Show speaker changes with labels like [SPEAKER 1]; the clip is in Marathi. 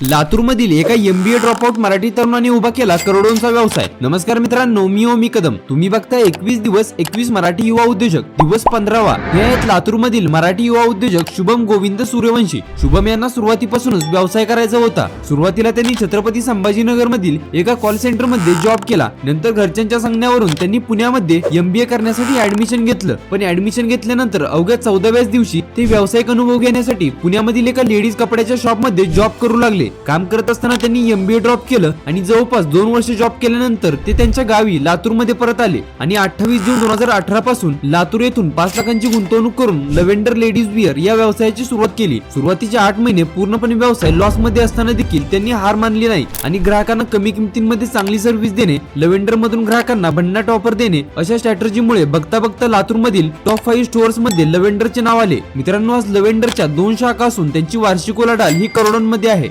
[SPEAKER 1] लातूरमधील एका एमबीए ड्रॉपआउट मराठी तरुणाने उभा केला करोडोंचा व्यवसाय. नमस्कार मित्रांनो मी ओमी कदम. तुम्ही बघता एकवीस दिवस एकवीस मराठी युवा उद्योजक. दिवस पंधरावा. हे आहेत लातूरमधील मराठी युवा उद्योजक शुभम गोविंद सूर्यवंशी. शुभम यांना सुरुवातीपासूनच व्यवसाय करायचा होता. सुरुवातीला त्यांनी छत्रपती संभाजीनगर मधील एका कॉल सेंटरमध्ये जॉब केला. नंतर घरच्यांच्या सांगण्यावरून त्यांनी पुण्यामध्ये एमबीए करण्यासाठी ऍडमिशन घेतलं. पण ऍडमिशन घेतल्यानंतर अवघ्या चौदाव्याच दिवशी ते व्यावसायिक अनुभव घेण्यासाठी पुण्यामधील एका लेडीज कपड्याच्या शॉपमध्ये जॉब करू लागले. काम करत असताना त्यांनी एमबीए ड्रॉप केलं आणि जवळपास दोन वर्ष जॉब केल्यानंतर ते त्यांच्या गावी लातूरमध्ये परत आले. आणि अठ्ठावीस जून दोन हजार अठरा पासून लातूर येथून पाच लाखांची गुंतवणूक करून लव्हेंडर लेडीज बियर या व्यवसायाची सुरुवात केली. सुरुवातीच्या आठ महिने पूर्णपणे व्यवसाय लॉसमध्ये असताना देखील त्यांनी हार मानली नाही आणि ग्राहकांना कमी किमतींमध्ये चांगली सर्व्हिस देणे लव्हेंडर मधून ग्राहकांना भन्नाट ऑफर देणे अशा स्ट्रॅटर्जीमुळे बघता बघता लातूर मधील टॉप फाईव्ह स्टोअर्समध्ये लव्हेंडरचे नाव आले. मित्रांनो आज लव्हेंडरच्या दोन शाखा असून त्यांची वार्षिक उलाढाल ही करोडांमध्ये आहे.